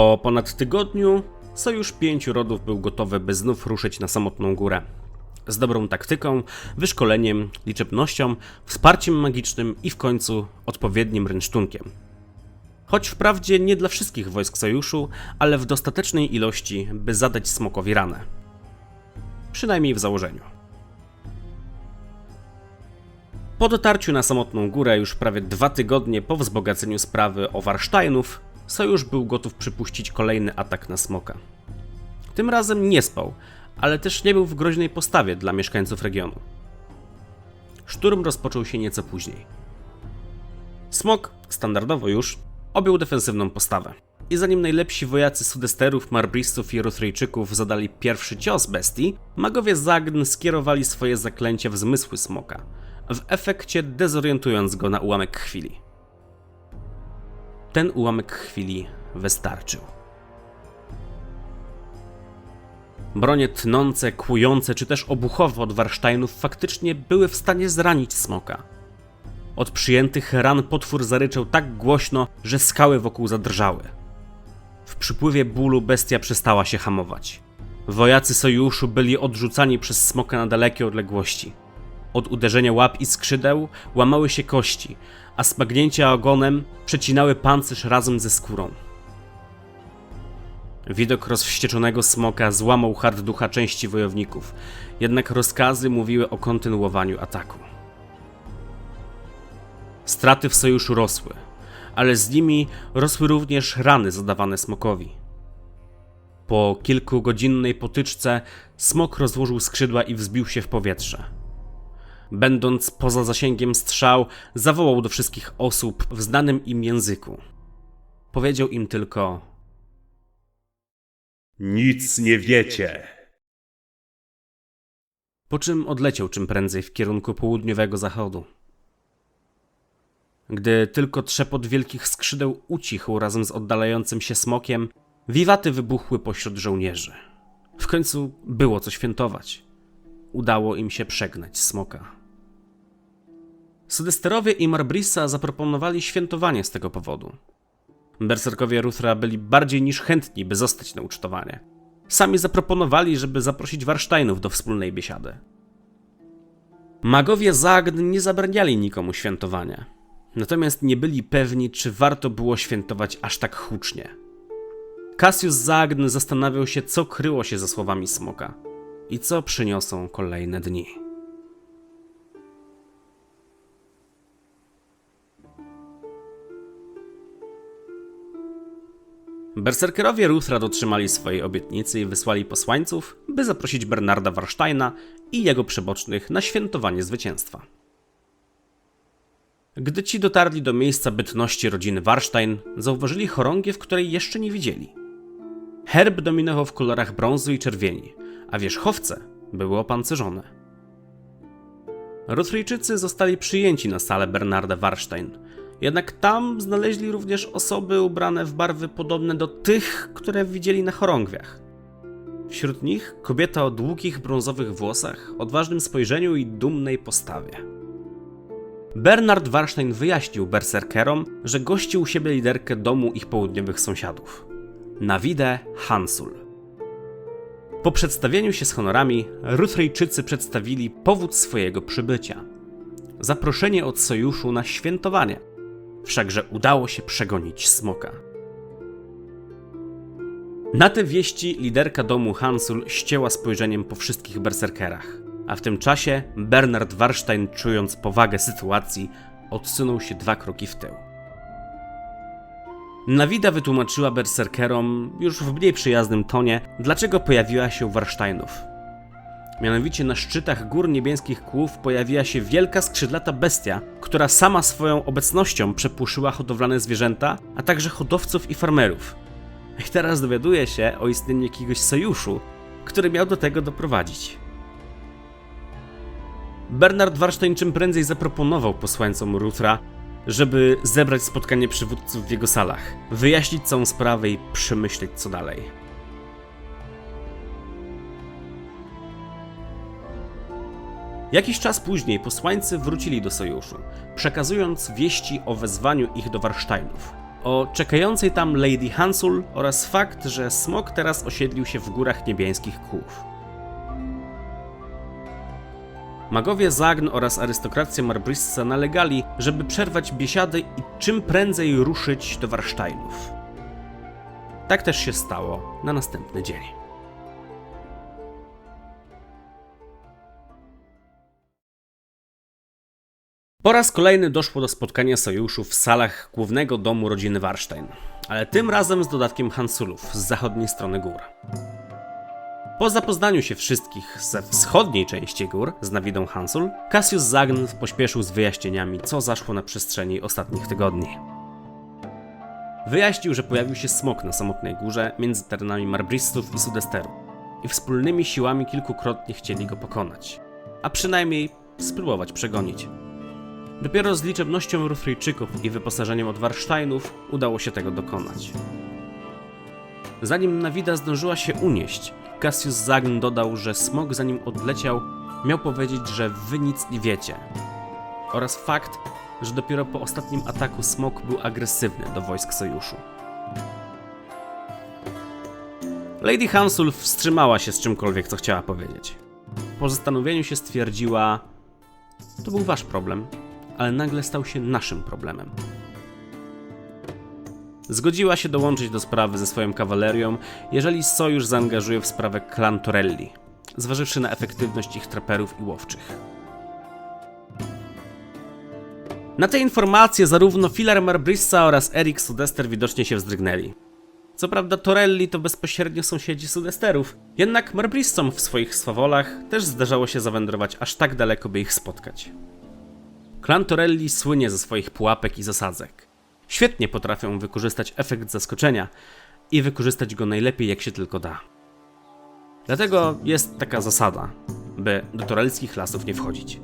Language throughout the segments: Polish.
Po ponad tygodniu sojusz pięciu rodów był gotowy, by znów ruszyć na samotną górę. Z dobrą taktyką, wyszkoleniem, liczebnością, wsparciem magicznym i w końcu odpowiednim rynsztunkiem. Choć wprawdzie nie dla wszystkich wojsk sojuszu, ale w dostatecznej ilości, by zadać smokowi ranę. Przynajmniej w założeniu. Po dotarciu na samotną górę już prawie dwa tygodnie po wzbogaceniu sprawy o Warsztajnów, sojusz był gotów przypuścić kolejny atak na smoka. Tym razem nie spał, ale też nie był w groźnej postawie dla mieszkańców regionu. Szturm rozpoczął się nieco później. Smok, standardowo już, objął defensywną postawę. I zanim najlepsi wojacy Sudesterów, Marbristów i Ruthryjczyków zadali pierwszy cios bestii, magowie Zagn skierowali swoje zaklęcia w zmysły smoka, w efekcie dezorientując go na ułamek chwili. Ten ułamek chwili wystarczył. Bronie tnące, kłujące czy też obuchowe od warsztajnów faktycznie były w stanie zranić smoka. Od przyjętych ran potwór zaryczał tak głośno, że skały wokół zadrżały. W przypływie bólu bestia przestała się hamować. Wojacy sojuszu byli odrzucani przez smoka na dalekie odległości. Od uderzenia łap i skrzydeł łamały się kości, a smagnięcia ogonem przecinały pancerz razem ze skórą. Widok rozwścieczonego smoka złamał hard ducha części wojowników, jednak rozkazy mówiły o kontynuowaniu ataku. Straty w sojuszu rosły, ale z nimi rosły również rany zadawane smokowi. Po kilkugodzinnej potyczce smok rozłożył skrzydła i wzbił się w powietrze. Będąc poza zasięgiem strzał, zawołał do wszystkich osób w znanym im języku. Powiedział im tylko: Nic nie wiecie. po czym odleciał czym prędzej w kierunku południowego zachodu. Gdy tylko trzepot wielkich skrzydeł ucichł razem z oddalającym się smokiem, wiwaty wybuchły pośród żołnierzy. W końcu było co świętować. Udało im się przegnać smoka. Sudesterowie i Marbrisa zaproponowali świętowanie z tego powodu. Berserkowie Ruthra byli bardziej niż chętni, by zostać na ucztowanie. Sami zaproponowali, żeby zaprosić Warsztajnów do wspólnej biesiady. Magowie Zagn nie zabraniali nikomu świętowania. Natomiast nie byli pewni, czy warto było świętować aż tak hucznie. Cassius Zagn zastanawiał się, co kryło się za słowami smoka i co przyniosą kolejne dni. Berserkerowie Ruthra dotrzymali swojej obietnicy i wysłali posłańców, by zaprosić Bernarda Warsteina i jego przebocznych na świętowanie zwycięstwa. Gdy ci dotarli do miejsca bytności rodziny Warstein, zauważyli chorągiew, której jeszcze nie widzieli. Herb dominował w kolorach brązu i czerwieni, a wierzchowce były opancerzone. Ruthryjczycy zostali przyjęci na salę Bernarda Warstein, jednak tam znaleźli również osoby ubrane w barwy podobne do tych, które widzieli na chorągwiach. Wśród nich kobieta o długich brązowych włosach, odważnym spojrzeniu i dumnej postawie. Bernard Warstein wyjaśnił berserkerom, że gości u siebie liderkę domu ich południowych sąsiadów. Nawidę Hansul. Po przedstawieniu się z honorami, Ruthryjczycy przedstawili powód swojego przybycia. Zaproszenie od sojuszu na świętowanie. Wszakże udało się przegonić smoka. Na te wieści liderka domu Hansul ścięła spojrzeniem po wszystkich berserkerach, a w tym czasie Bernard Warstein, czując powagę sytuacji, odsunął się dwa kroki w tył. Nawida wytłumaczyła berserkerom, już w mniej przyjaznym tonie, dlaczego pojawiła się u Warsteinów. Mianowicie na szczytach gór niebieskich kłów pojawiła się wielka skrzydlata bestia, która sama swoją obecnością przepłuszyła hodowlane zwierzęta, a także hodowców i farmerów. I teraz dowiaduje się o istnieniu jakiegoś sojuszu, który miał do tego doprowadzić. Bernard Warstein czym prędzej zaproponował posłańcom Ruthra, żeby zebrać spotkanie przywódców w jego salach, wyjaśnić całą sprawę i przemyśleć co dalej. Jakiś czas później posłańcy wrócili do sojuszu, przekazując wieści o wezwaniu ich do Warsztajnów. o czekającej tam Lady Hansul oraz fakt, że smok teraz osiedlił się w górach niebiańskich kłów. Magowie Zagn oraz arystokracja Marbrissa nalegali, żeby przerwać biesiadę i czym prędzej ruszyć do Warsztajnów. Tak też się stało na następny dzień. Po raz kolejny doszło do spotkania sojuszu w salach głównego domu rodziny Warstein, ale tym razem z dodatkiem Hansulów z zachodniej strony gór. Po zapoznaniu się wszystkich ze wschodniej części gór z Nawidą Hansul, Cassius Zagn pośpieszył z wyjaśnieniami, co zaszło na przestrzeni ostatnich tygodni. Wyjaśnił, że pojawił się smok na samotnej górze między terenami Marbristów i Sudesteru i wspólnymi siłami kilkukrotnie chcieli go pokonać, a przynajmniej spróbować przegonić. Dopiero z liczebnością Ruthryjczyków i wyposażeniem od Warsztajnów udało się tego dokonać. Zanim Nawida zdążyła się unieść, Cassius Zagn dodał, że smok zanim odleciał miał powiedzieć, że wy nic nie wiecie. Oraz fakt, że dopiero po ostatnim ataku smok był agresywny do wojsk sojuszu. Lady Hansul wstrzymała się z czymkolwiek, co chciała powiedzieć. Po zastanowieniu się stwierdziła: To był wasz problem, ale nagle stał się naszym problemem. Zgodziła się dołączyć do sprawy ze swoją kawalerią, jeżeli sojusz zaangażuje w sprawę klan Torelli, zważywszy na efektywność ich traperów i łowczych. Na te informacje zarówno Filar Marbrissa oraz Erik Sudester widocznie się wzdrygnęli. Co prawda Torelli to bezpośrednio sąsiedzi Sudesterów, jednak Marbrissom w swoich swawolach też zdarzało się zawędrować aż tak daleko, by ich spotkać. Klan Torelli słynie ze swoich pułapek i zasadzek. Świetnie potrafią wykorzystać efekt zaskoczenia i wykorzystać go najlepiej jak się tylko da. Dlatego jest taka zasada, by do torelskich lasów nie wchodzić.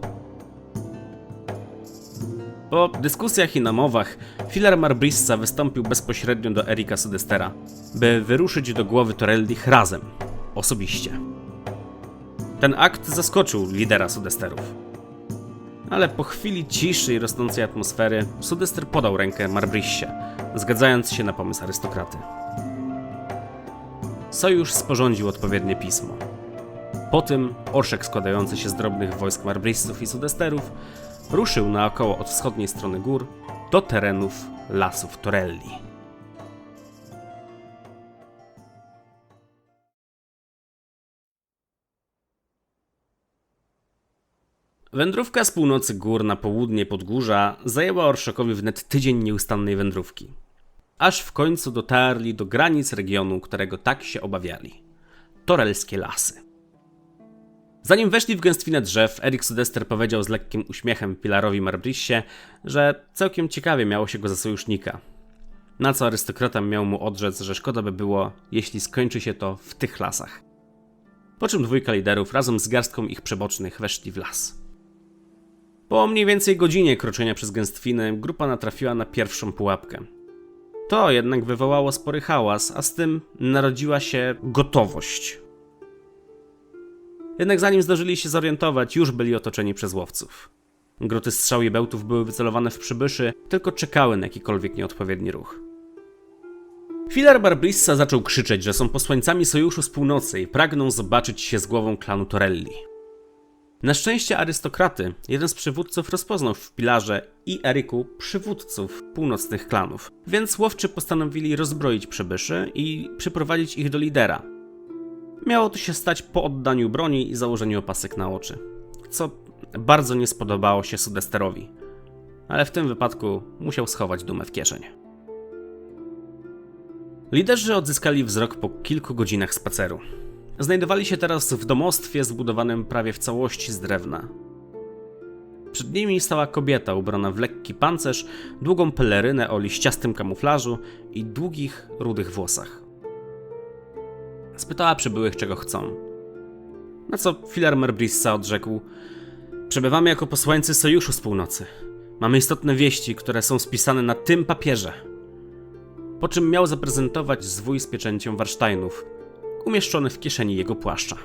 Po dyskusjach i namowach, Filar Marbrissa wystąpił bezpośrednio do Erika Sudestera, by wyruszyć do głowy Torellich razem, osobiście. Ten akt zaskoczył lidera Sudesterów. Ale po chwili ciszy i rosnącej atmosfery, Sudester podał rękę Marbrissie, zgadzając się na pomysł arystokraty. Sojusz sporządził odpowiednie pismo. Po tym orszek składający się z drobnych wojsk Marbrissów i Sudesterów ruszył naokoło od wschodniej strony gór do terenów lasów Torelli. Wędrówka z północy gór na południe Podgórza zajęła Orszakowi wnet tydzień nieustannej wędrówki. Aż w końcu dotarli do granic regionu, którego tak się obawiali. Torelskie lasy. Zanim weszli w gęstwinę drzew, Erik Sudester powiedział z lekkim uśmiechem Pilarowi Marbrissie, że całkiem ciekawie miało się go za sojusznika. Na co arystokrata miał mu odrzec, że szkoda by było, jeśli skończy się to w tych lasach. Po czym dwójka liderów razem z garstką ich przebocznych weszli w las. Po mniej więcej godzinie kroczenia przez gęstwinę grupa natrafiła na pierwszą pułapkę. To jednak wywołało spory hałas, a z tym narodziła się gotowość. Jednak zanim zdążyli się zorientować, już byli otoczeni przez łowców. Groty strzał i bełtów były wycelowane w przybyszy, tylko czekały na jakikolwiek nieodpowiedni ruch. Filar Barbrissa zaczął krzyczeć, że są posłańcami sojuszu z północy i pragną zobaczyć się z głową klanu Torelli. Na szczęście arystokraty, jeden z przywódców rozpoznał w Pilarze i Eryku przywódców północnych klanów, więc łowczy postanowili rozbroić przybyszy i przyprowadzić ich do lidera. Miało to się stać po oddaniu broni i założeniu opasek na oczy, co bardzo nie spodobało się Sudesterowi, ale w tym wypadku musiał schować dumę w kieszeń. Liderzy odzyskali wzrok po kilku godzinach spaceru. Znajdowali się teraz w domostwie zbudowanym prawie w całości z drewna. Przed nimi stała kobieta ubrana w lekki pancerz, długą pelerynę o liściastym kamuflażu i długich, rudych włosach. Spytała przybyłych, czego chcą. Na co Filar Merbrissa odrzekł: Przebywamy jako posłańcy Sojuszu z Północy. Mamy istotne wieści, które są spisane na tym papierze. Po czym miał zaprezentować zwój z pieczęcią Warsztajnów, umieszczony w kieszeni jego płaszcza.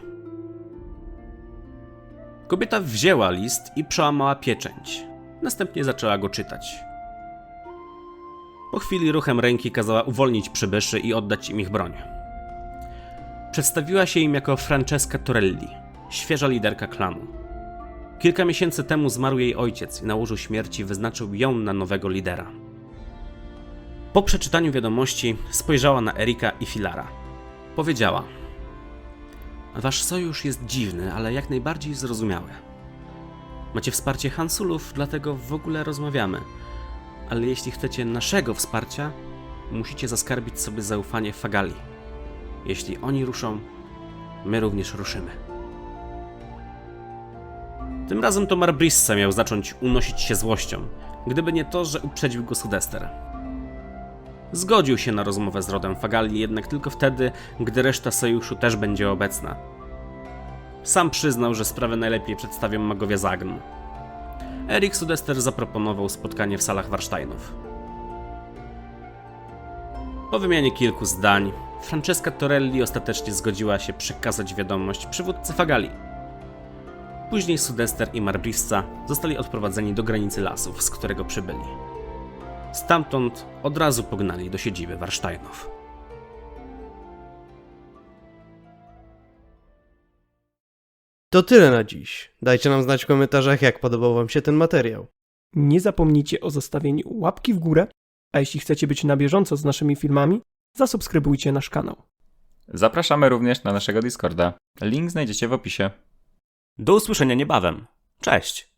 Kobieta wzięła list i przełamała pieczęć. Następnie zaczęła go czytać. Po chwili ruchem ręki kazała uwolnić przybyszy i oddać im ich broń. Przedstawiła się im jako Francesca Torelli, świeża liderka klanu. Kilka miesięcy temu zmarł jej ojciec i na łożu śmierci wyznaczył ją na nowego lidera. Po przeczytaniu wiadomości spojrzała na Erika i Filara. Powiedziała: Wasz sojusz jest dziwny, ale jak najbardziej zrozumiały. Macie wsparcie Hansulów, dlatego w ogóle rozmawiamy. Ale jeśli chcecie naszego wsparcia, musicie zaskarbić sobie zaufanie Fagali. Jeśli oni ruszą, my również ruszymy. Tym razem to Marbrissa miał zacząć unosić się złością, gdyby nie to, że uprzedził go Sudester. Zgodził się na rozmowę z rodem Fagali, jednak tylko wtedy, gdy reszta sojuszu też będzie obecna. Sam przyznał, że sprawę najlepiej przedstawią magowie Zagn. Erik Sudester zaproponował spotkanie w salach Warsteinów. Po wymianie kilku zdań, Francesca Torelli ostatecznie zgodziła się przekazać wiadomość przywódcy Fagali. Później Sudester i Marbrissa zostali odprowadzeni do granicy lasów, z którego przybyli. Stamtąd od razu pognali do siedziby Warsteinów. To tyle na dziś. Dajcie nam znać w komentarzach, jak podobał Wam się ten materiał. Nie zapomnijcie o zostawieniu łapki w górę, a jeśli chcecie być na bieżąco z naszymi filmami, zasubskrybujcie nasz kanał. Zapraszamy również na naszego Discorda. Link znajdziecie w opisie. Do usłyszenia niebawem. Cześć!